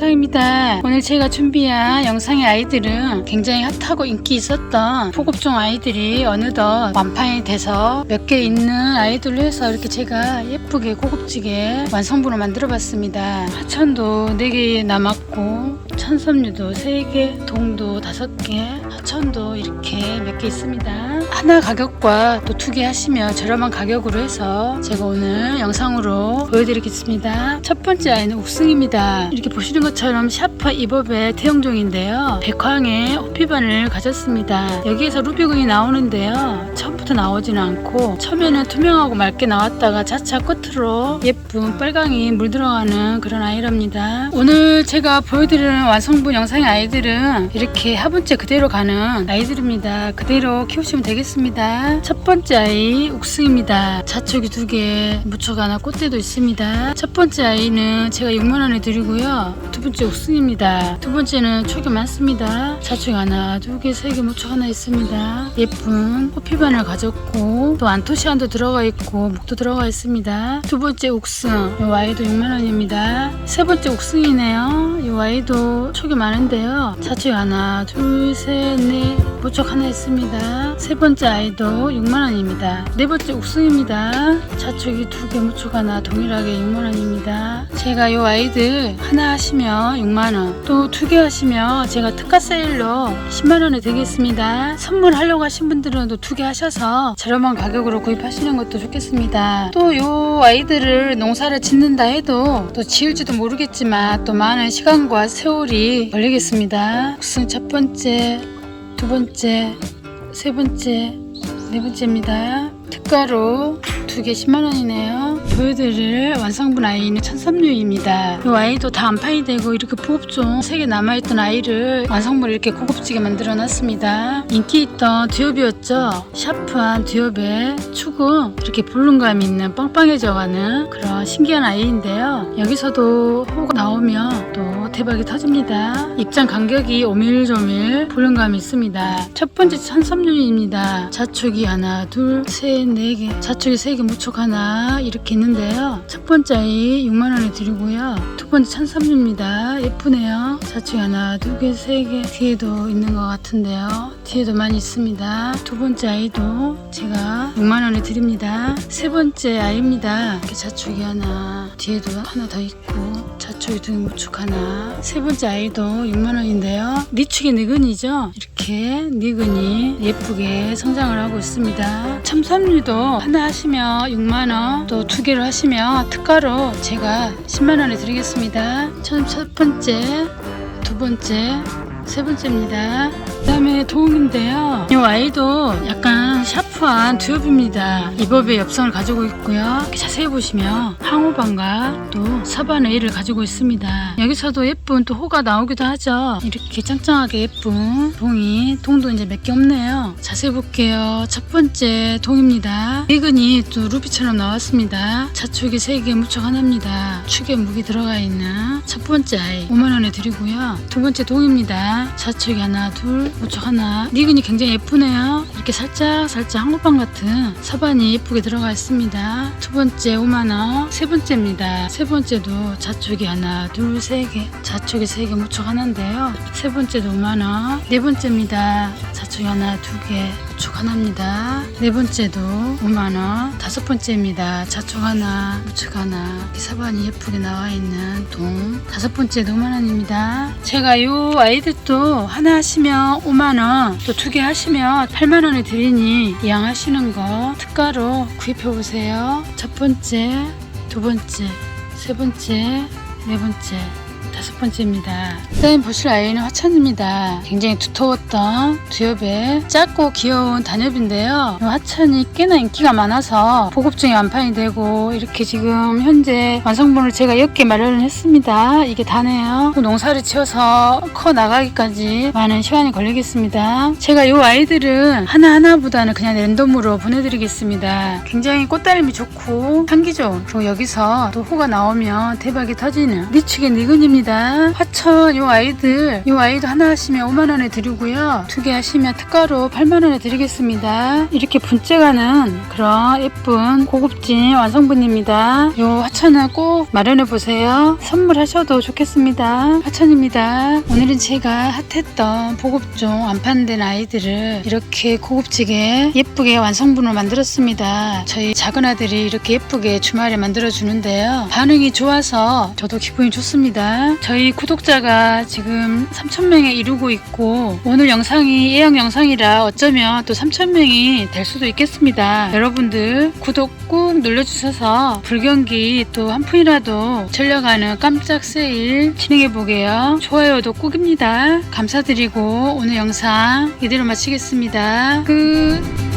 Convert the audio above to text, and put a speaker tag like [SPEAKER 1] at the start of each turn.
[SPEAKER 1] 영상입니다. 오늘 제가 준비한 영상의 아이들은 굉장히 핫하고 인기 있었던 포급종 아이들이 어느덧 완판이 돼서 몇 개 있는 아이들로 해서 이렇게 제가 예쁘게 고급지게 완성분을 만들어 봤습니다. 하천도 4개 남았고 천섬류도 3개, 동도 5개, 하천도 이렇게 몇 개 있습니다. 하나 가격과 또2개 하시면 저렴한 가격으로 해서 제가 오늘 영상으로 보여드리겠습니다. 첫 번째 아이는 옥승입니다. 이렇게 보시는 것 친구처럼 샤퍼 이법의 태용종인데요 백황의 호피반을 가졌습니다. 여기에서 루비군이 나오는데요. 처음부터 나오지는 않고 처음에는 투명하고 맑게 나왔다가 차차 끝으로 예쁜 빨강이 물들어가는 그런 아이랍니다. 오늘 제가 보여드리는 완성본 영상의 아이들은 이렇게 화분째 그대로 가는 아이들입니다. 그대로 키우시면 되겠습니다. 첫 번째 아이 옥수입니다. 자초기 두 개, 무척가 하나, 꽃대도 있습니다. 첫 번째 아이는 제가 6만원에 드리고요. 두 번째 옥승입니다두 번째는 초기 많습니다. 자축 하나, 두 개, 세 개, 무초 하나 있습니다. 예쁜 호피반을 가졌고 또 안토시안도 들어가 있고 목도 들어가 있습니다. 두 번째 옥승이 와이도 6만원입니다. 세 번째 옥승이네요이 와이도 초기 많은데요. 자축 하나, 둘, 셋, 넷, 무초 하나 있습니다. 세 번째 아이도 6만원입니다. 네 번째 옥승입니다 자축이 두 개, 무초 하나 동일하게 6만원입니다. 제가 이 아이들 하나 하시면 사시면 6만원 또 두 개 하시면 제가 특가 세일로 10만원에 되겠습니다 선물하려고 하신 분들은 또두개 하셔서 저렴한 가격으로 구입하시는 것도 좋겠습니다 또 요 아이들을 농사를 짓는다 해도 또 지을지도 모르겠지만 또 많은 시간과 세월이 걸리겠습니다 국승 첫 번째 두 번째 세 번째 네 번째입니다 특가로 두 개 10만원이네요 보여드릴 완성분 아이는 천삼류입니다. 이 아이도 다 안파이 되고 이렇게 부업중 3개 남아있던 아이를 완성물 이렇게 고급지게 만들어놨습니다. 인기있던 듀업이었죠 샤프한 듀업의 축은 이렇게 볼륨감 있는 빵빵해져가는 그런 신기한 아이인데요. 여기서도 호가 나오면 또 대박이 터집니다. 입장 간격이 오밀조밀 볼륨감이 있습니다. 첫 번째 천삼류입니다. 자축이 하나, 둘, 셋, 네 개. 자축이 세 개, 무척 하나 이렇게 있는 하는데요. 첫 번째 아이 6만원에 드리고요. 두 번째 1,300입니다. 예쁘네요. 좌측 하나, 두 개, 세 개, 뒤에도 있는 것 같은데요. 뒤에도 많이 있습니다. 두 번째 아이도 제가 6만원에 드립니다. 세 번째 아이입니다. 이렇게 좌측이 하나, 뒤에도 하나 더 있고, 좌측이 두 개, 우측 하나. 세 번째 아이도 6만원인데요. 니축이 니근이죠? 이렇게 니근이 예쁘게 성장을 하고 있습니다. 참섬유도 하나 하시면 6만원, 또 두 개를 주문을 하시면 특가로 제가 10만원에 드리겠습니다. 첫 번째, 두 번째, 세 번째입니다. 그다음에 도움인데요. 이 와이도 약간 샤프한 듀업입니다. 이법의 엽성을 가지고 있고요. 자세히 보시면 항호방과 또 서반 A를 가지고 있습니다. 여기서도 예쁜 또 호가 나오기도 하죠. 이렇게 짱짱하게 예쁜 동이 동도 이제 몇 개 없네요. 자세히 볼게요. 첫 번째 동입니다. 이근이 또 루비처럼 나왔습니다. 자축이 세 개 무척 하나입니다. 축에 무기 들어가 있는 첫 번째 아이 5만원에 드리고요. 두 번째 동입니다. 자축이 하나 둘 예쁜 척 하나 니근이 굉장히 예쁘네요 이렇게 살짝 살짝 한국방 같은 사반이 예쁘게 들어가 있습니다 두 번째 5만원 세 번째입니다 세 번째도 좌측이 하나 둘세개 좌측이 세 개 무척 하나인데요 세 번째도 5만원 네 번째입니다 좌측이 하나 두개 우측 하나니다네 번째도 5만원. 다섯 번째입니다. 좌측 하나, 우측 하나. 사반이 예쁘게 나와 있는 동. 다섯 번째 5만원입니다. 제가 요 아이들도 하나 하시면 5만원, 또 두 개 하시면 8만원을 드리니 이왕 하시는거 특가로 구입해보세요. 첫 번째, 두 번째, 세 번째, 네 번째. 다섯 번째입니다. 사인 보실 아이는 화천입니다. 굉장히 두터웠던 두엽의 작고 귀여운 단엽인데요. 화천이 꽤나 인기가 많아서 보급 중에 완판이 되고 이렇게 지금 현재 완성분을 제가 옅게 마련을 했습니다. 이게 다네요. 농사를 치워서 커 나가기까지 많은 시간이 걸리겠습니다. 제가 이 아이들은 하나하나보다는 그냥 랜덤으로 보내드리겠습니다. 굉장히 꽃다림이 좋고 향기 좋 그리고 여기서 또 호가 나오면 대박이 터지는 미치게 니근입니다. 있습니다. 화천 요 아이들 요 아이도 하나 하시면 5만원에 드리고요. 두 개 하시면 특가로 8만원에 드리겠습니다. 이렇게 분째가는 그런 예쁜 고급진 완성분입니다. 요 화천은 꼭 마련해 보세요. 선물하셔도 좋겠습니다. 화천입니다. 오늘은 제가 핫했던 보급종 안판된 아이들을 이렇게 고급지게 예쁘게 완성분을 만들었습니다. 저희 작은 아들이 이렇게 예쁘게 주말에 만들어주는데요. 반응이 좋아서 저도 기분이 좋습니다. 저희 구독자가 지금 3,000명에 이르고 있고 오늘 영상이 예약 영상이라 어쩌면 또 3,000명이 될 수도 있겠습니다. 여러분들 구독 꾹 눌러주셔서 불경기 또 한 푼이라도 전려가는 깜짝 세일 진행해보게요. 좋아요도 꾹입니다. 감사드리고 오늘 영상 이대로 마치겠습니다. 끝!